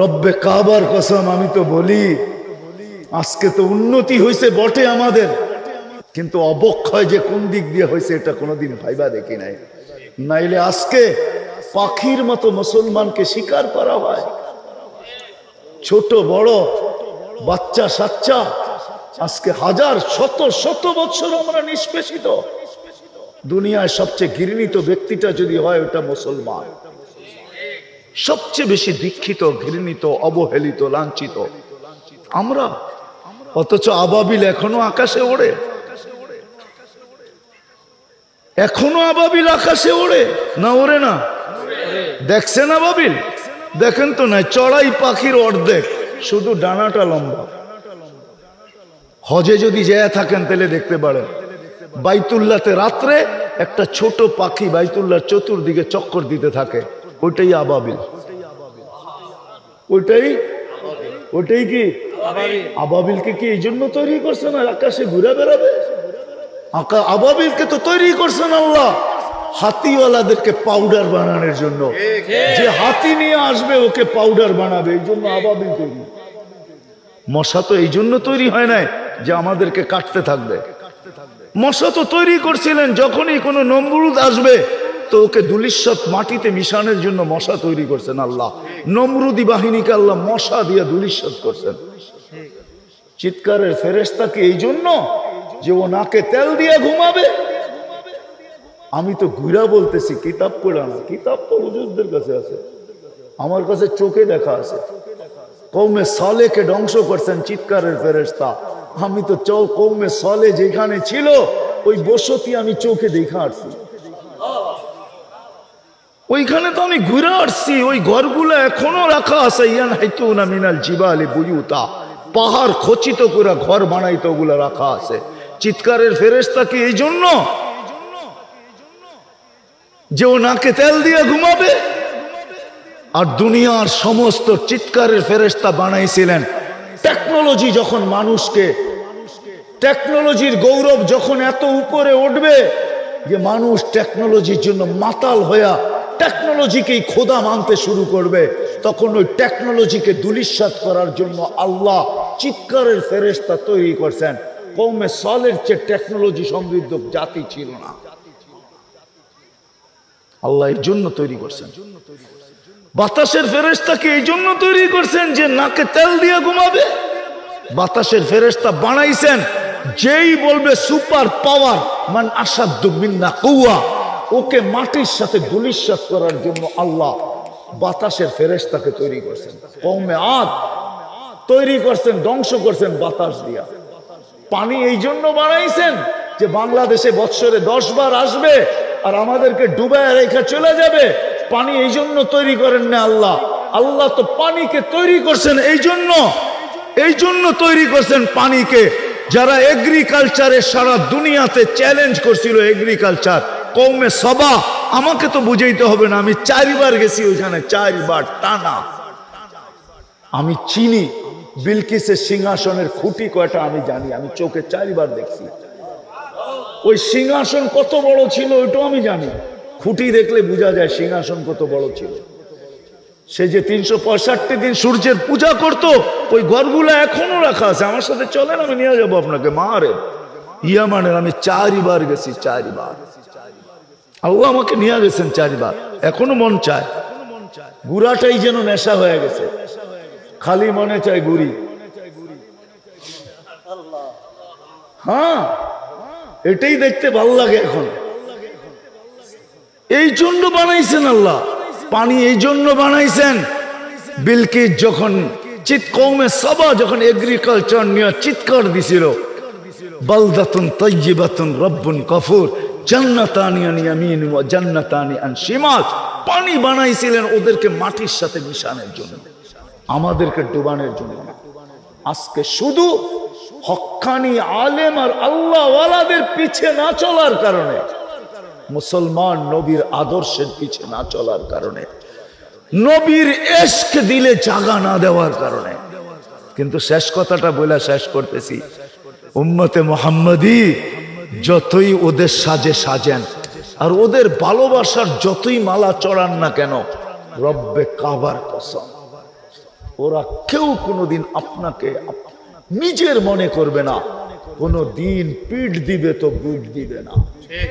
রব্বে কাবার কসম, আমি তো বলি, আজকে তো উন্নতি হয়েছে বটে আমাদের। কিন্তু অবক্ষয় যে কোন দিক দিয়ে হয়েছে এটা কোনোদিন ভাইবা দেখি নাই। নাইলে আজকে পাখির মতো মুসলমানকে শিকার করা হয়। ছোট, বড়, বাচ্চা, সাচ্চা, আজকে হাজার, শত শত বছর আমরা নিষ্পেষিত। দুনিয়ায় সবচেয়ে ঘৃণিত ব্যক্তিটা যদি হয়, ওটা মুসলমান। সবচেয়ে বেশি দীক্ষিত, ঘৃণিত, অবহেলিত, লাঞ্ছিত। আমরা অথচ আবাবিল এখনও আকাশে ওড়ে। এখনও আবাবিল আকাশে ওড়ে। না ওড়ে না? দেখছেন আবাবিল? দেখেন তো নাই চড়াই পাখির অর্ধেক, শুধু ডানাটা লম্বা। হজে যদি যেয়া থাকেন তাহলে দেখতে পারেন। বাইতুল্লাতে রাত্রে একটা ছোট পাখি বাইতুল্লার চতুর্দিকে চক্কর দিতে থাকে। ওইটাই আবাবিল। ওইটাই? ওইটাই কি? আবাবিলকে কি এই জন্য তৈরি করছেন আর আকাশে ঘুরে বেড়াবে? আবাবিলকে তো তৈরি করছেন আল্লাহ। হাতিওয়ালাদেরকে পাউডার বানানোর জন্য। যে হাতি নিয়ে আসবে, ওকে পাউডার বানাবে। এই জন্য আবাবিল তৈরি। মশা তো এই জন্য তৈরি হয় নাই যে আমাদেরকে কাটতে থাকবে। মশা তো তৈরি করছিলেন যখনই কোনো নমরুদ আসবে তো ওকে দুলিশ্বত মাটিতে মিশানোর জন্য মশা তৈরি করছেন আল্লাহ। নমরুদি বাহিনীকে আল্লাহ মশা দিয়ে দুলিশ্বত করছেন। চিৎকারের ফেরেস্তাকে এই জন্য যে ও নাকে তেল দিয়ে ঘুমাবে? আমি তো ঘুরা বলতেছি, কিতাব পড়া না, কিতাব তো হুজুরদের কাছে আছে। আমার কাছে চোখে দেখা আছে। কৌমে সালেকে ধ্বংস করছেন চিৎকারের ফেরেস্তা আমি তো চৌ কৌমে সালে যেখানে ছিল, ওই বসতি আমি চোখে দেখা আসছি। ওইখানে তো আমি ঘুরে আসছি, ওই ঘরগুলো এখনও রাখা আছে। ইয়ান হাইতু না মিনাল জিবালে বুঝুতা পাহাড় খচিত করে ঘর বানাইতো ওগুলো রাখা আছে। চিৎকারের ফেরেস্তা কি এই জন্য? যে ও নাকে তেল দিয়ে ঘুমাবে? আর দুনিয়ার সমস্ত চিৎকারের ফেরেস্তা বানাইছিলেন। টেকনোলজি যখন মানুষকে, টেকনোলজির গৌরব যখন এত উপরে উঠবে, যে মানুষ টেকনোলজির জন্য মাতাল হইয়া টেকনোলজিকেই খোদা মানতে শুরু করবে, তখন ওই টেকনোলজিকে দুলিশ্বাত করার জন্য আল্লাহ চিৎকারের ফেরেস্তা তৈরি করছেন। কৌমে সলের চেয়ে টেকনোলজি সমৃদ্ধ জাতি ছিল না। আল্লাহ এর জন্য তৈরি করছেন। বাতাসের ফেরেস্তাকে এই জন্য তৈরি করছেন যে নাকে তেল দিয়ে ঘুমাবে। বাতাসের ফেরেস্তা বানাইছেন, যেই বলবে সুপার পাওয়ার মান আসাধ্য মিন্না কৌয়া ওকে মাটির সাথে গুলিশ্বাস করার জন্য আল্লাহ বাতাসের ফেরেস্তাকে তৈরি করছেন। কৌমে আদ তৈরি করছেন, ধ্বংস করছেন বাতাস দিয়া। পানি এই জন্য বানাইছেন যে বাংলাদেশে বৎসরে দশ বার আসবে আর আমাদেরকে ডুবায় রেখে চলে যাবে। পানি এই জন্য তৈরি করেন না আল্লাহ। আল্লাহ তো পানিকে তৈরি করছেন এই জন্য। এই জন্য তৈরি করছেন পানিকে। যারা এগ্রিকালচারে সারা দুনিয়াতে চ্যালেঞ্জ করছিল এগ্রিকালচার কৌমে সবা, আমাকে তো বুঝাইতে হবে না, আমি চারবার গেছি ওইখানে, চারবার টানা। আমি চিনি, বিলকিসের সিংহাসনের খুঁটি কয়টা আমি জানি, আমি চোখে চারবার দেখছি। ওই সিংহাসন কত বড় ছিল, ওইটাও আমি জানি। খুঁটি দেখলে বোঝা যায় সিংহাসন কত বড় ছিল। সে যে তিনশো পঁয়ষট্টি দিন সূর্যের পূজা করত, ওই ঘরগুলো এখনও রাখা আছে। আমার সাথে চলেন, আমি নিয়ে যাব আপনাকে মারে ইয়ামানের আমি চারিবার গেছি, চারিবার। আল্লাহ আমাকে নিয়ে গেছেন চারিবার। এখনও মন চায়। গুড়াটাই যেন নেশা হয়ে গেছে। খালি মনে চায় গুড়ি হ্যাঁ এটাই দেখতে ভালো লাগে এখন। এই জন্য বানাইছেন আল্লাহ। পানি এই জন্য বানাইছেন। বিলকিস যখন চিৎ কৌমে সবা, যখন এগ্রিকালচার নিয়ে চিৎকার দিছিল। বালদাতুন তৈবাতুন রব্বুন কফুর জান্নাতানি আন ইয়ামিন ওয়া জান্নাতানি আন শিমাল পানি বানাইছিলেন ওদেরকে মাটির সাথে মিশানোর জন্য। আমাদেরকে ডুবানোর জন্য। আজকে শুধু হক্কানি আলেম আর আল্লাহওয়ালাদের পিছে না চলার কারণে, মুসলমান নবীর আদর্শের পিছে না চলার কারণে, নবীর এশক দিলে জাগা না দেওয়ার কারণে। কিন্তু শেষ কথাটা বলে শেষ করতেছি। উম্মতে মোহাম্মদি যতই ওদের সাজে সাজেন, আর ওদের ভালোবাসার যতই মালা চড়ান না কেন, রব্বে কাবার কসম। ওরা কেউ কোনোদিন আপনাকে নিজের মনে করবে না, কোনো দিন পিঠ দিবে তো বুট দিবে না। ঠিক।